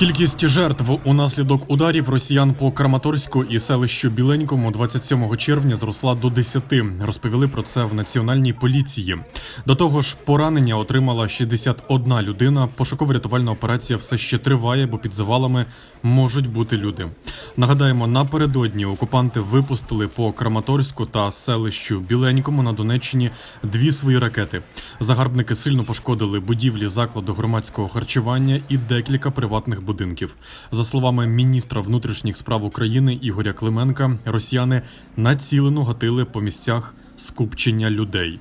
Кількість жертв унаслідок ударів росіян по Краматорську і селищу Біленькому 27 червня зросла до 10, Розповіли про це в національній поліції. До того ж, поранення отримала 61 людина. Пошуково-рятувальна операція все ще триває, бо під завалами можуть бути люди. Нагадаємо, напередодні окупанти випустили по Краматорську та селищу Біленькому на Донеччині дві свої ракети. Загарбники сильно пошкодили будівлі закладу громадського харчування і декілька приватних будинків. За словами міністра внутрішніх справ України Ігоря Клименка, росіяни націлено гатили по місцях скупчення людей.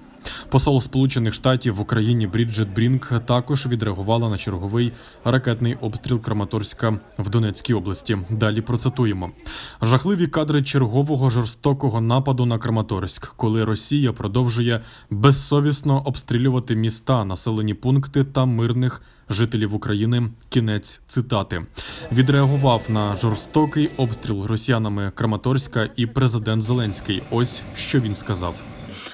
Посол Сполучених Штатів в Україні Бріджит Брінк також відреагувала на черговий ракетний обстріл Краматорська в Донецькій області. Далі процитуємо жахливі кадри чергового жорстокого нападу на Краматорськ, коли Росія продовжує безсовісно обстрілювати міста, населені пункти та мирних жителів України. Кінець цитати відреагував на жорстокий обстріл росіянами Краматорська і президент Зеленський. Ось що він сказав.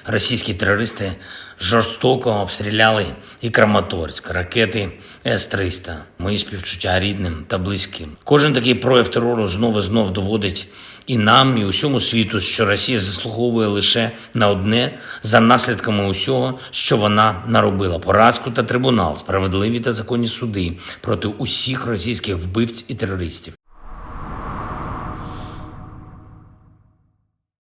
Російські терористи жорстоко обстріляли і Краматорськ, ракети С-300. Мої співчуття рідним та близьким. Кожен такий прояв терору знову знов доводить і нам, і усьому світу, що Росія заслуговує лише на одне за наслідками усього, що вона наробила: поразку та трибунал, справедливі та законні суди проти усіх російських вбивць і терористів.